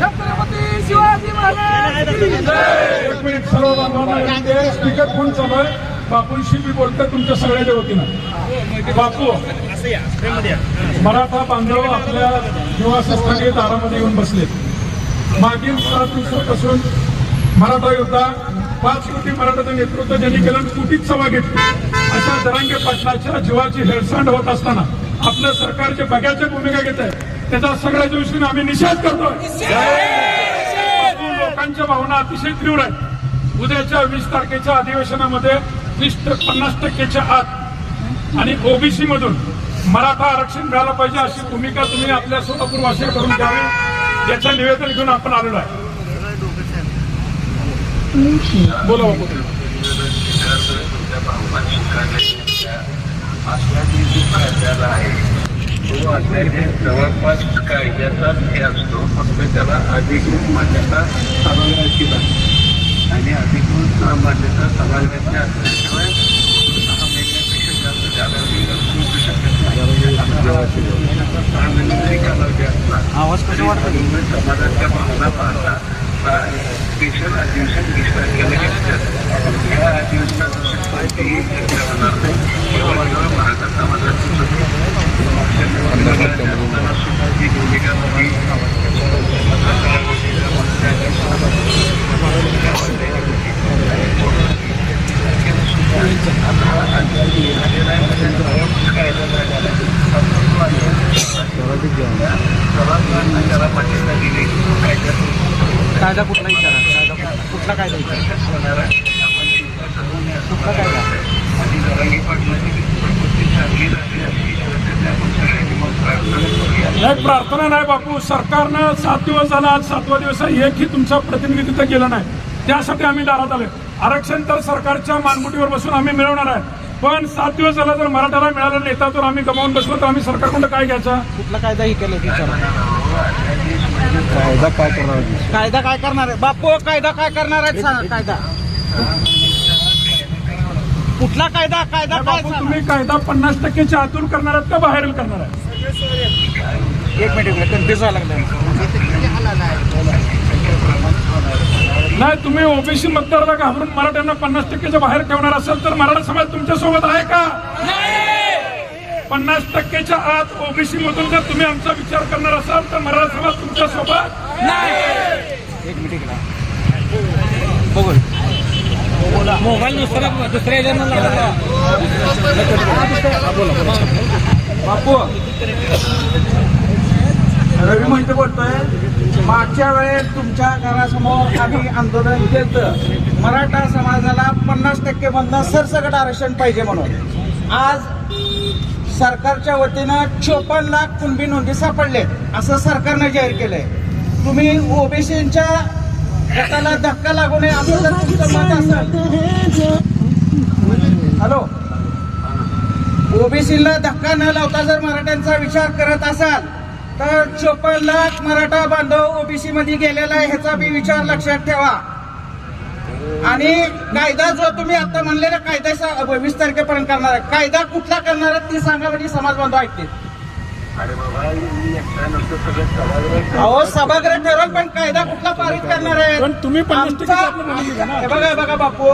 छत्रपती शिवाजी महाराज! एक मिनिट सर्व बांधवांना स्पीकर फोन चालू आहे बापूंशी मी बोलतो तुमच्या सगळ्याच्या वतीनं बापू मराठा बांधव आपल्या निवासस्थानी दारामध्ये येऊन बसले मागील सात दिवसापासून मराठा योद्धा पाच कोटी मराठाचं नेतृत्व ज्यांनी केलं आणि सभा घेतली. अशा दरांगे पाटलाच्या जीवाची हेळसांड होत असताना आपलं सरकार जे बघ्याच्या भूमिका घेत आहे त्याचा सगळ्या दिवशी आम्ही निषेध करतोय. लोकांच्या भावना अतिशय तीव्र आहेत. उद्याच्या वीस तारखेच्या अधिवेशनामध्ये वीस पन्नास टक्केच्या आत आणि ओबीसी मधून मराठा आरक्षण मिळालं पाहिजे अशी भूमिका तुम्ही आपल्या सोलापूर वासियाकडून घ्यावी याचं निवेदन घेऊन आपण आलेलो आहे. बोला अध्याय जवळपास कायद्याचाच हे असतो. फक्त त्याला अधिकृत मान्यता समाजाची लागते आणि अधिकृत मान्यता समाजाची असल्याशिवाय सहा महिन्यापेक्षा जास्त कालावधी शकत सहा असला त्यामुळे समाजाच्या भावना पाहता स्पेशल अधिवेशन वीस तारखेला घेतलं या अधिवेशनात कोणतीही चर्चा होणार नाही केवळ केवळ मराठा समाजाची असताना सुद्धा जी भूमिका तुम्ही त्याला मान्यता दिली कायद्यात कायदा कुठला विचारा? कायदा कुठला- कायदा विचारा? कुठला कायदा? प्रार्थना नाही प्रार्थना नाही बापू. सरकारनं सात दिवस झाला आज सातवा दिवस आहे. एकही तुमचा प्रतिनिधित्व केलं नाही. त्यासाठी आम्ही दारात आलोय. आरक्षण तर सरकारच्या मानगुटीवर बसून आम्ही मिळवणार आहे. पण सात दिवस झाला जर मराठाला मिळालं नेता तर आम्ही गमावून बसलो तर आम्ही सरकारकडून काय घ्यायचा? कुठला कायदा ही केलं विचारा कायदा काय करणार कायदा काय करणार आहे? बापू कायदा काय करणार आहे सांगा कायदा? कुठला कायदा कायदा काय बापू. तुम्ही कायदा पन्नास टक्केच्या आतून करणार आहात का बाहेरील करणार आहे एक मिनिट एक मिनिट कन्फ्युज व्हायला लागलं नाही तुम्ही ओबीसी मतदाराला घाबरून मराठ्यांना पन्नास टक्केच्या बाहेर ठेवणार असाल तर मराठा समाज तुमच्यासोबत आहे का? पन्नास टक्केच्या आत ओबीसी मधून जर तुम्ही आमचा विचार करणार असाल तर मराठा समाज तुमच्यासोबत एक मिनिट इकडे बघू मोबाईल दुसऱ्या दुसऱ्या बापू. रवी म्हणते बोलतोय मागच्या वेळेस तुमच्या घरासमोर आम्ही आंदोलन केलं मराठा समाजाला पन्नास टक्के मधनं सरसकट आरक्षण पाहिजे म्हणून. आज सरकारच्या वतीनं चोपन्न लाख कुणबी नोंदी सापडले असं सरकारनं जाहीर केलंय. तुम्ही ओबीसीच्या गटाला धक्का लागू नये असं जर तुमचं मत असेल. हॅलो? ओबीसीला धक्का न लावता जर मराठ्यांचा विचार करत असाल तर चोपन्न लाख मराठा बांधव ओबीसी मध्ये गेलेला आहे ह्याचा बी विचार लक्षात ठेवा. आणि कायदा जो तुम्ही आता म्हणलेला कायदा सा- वीस तारखेपर्यंत करणार आहे. कायदा कुठला करणार आहे ती सांगा म्हणजे समाज बांधव ऐकते अरे बाबा मी एकटा नसतो सगळं सभागृह अहो सभागृह ठरवल पण कायदा कुठला पारित करणार आहे? पण तुम्ही. हे बघा बघा बापू.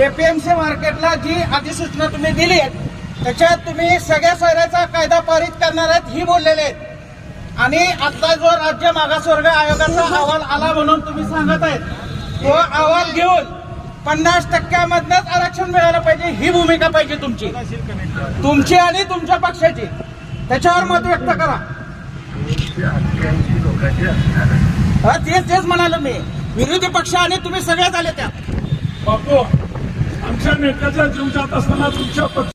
एपीएमसी मार्केटला जी अधिसूचना तुम्ही दिली आहे त्याच्यात तुम्ही सगळ्या सोयऱ्याचा कायदा पारित करणार आहेत ही बोललेले आहेत. आणि आता जो राज्य मागासवर्ग आयोगाचा अहवाल आला म्हणून तुम्ही सांगत आहेत तो अहवाल घेऊन पन्नास टक्क्यामधनच आरक्षण मिळालं पाहिजे ही भूमिका पाहिजे तुमची. तुमची आणि तुमच्या पक्षाची. त्याच्यावर मत व्यक्त करा. हा, तेच तेच म्हणालो मी. विरोधी पक्ष आणि तुम्ही सगळ्याच आले त्या बापू आमच्या नेत्याचा जीव जात असताना तुमच्या पक्ष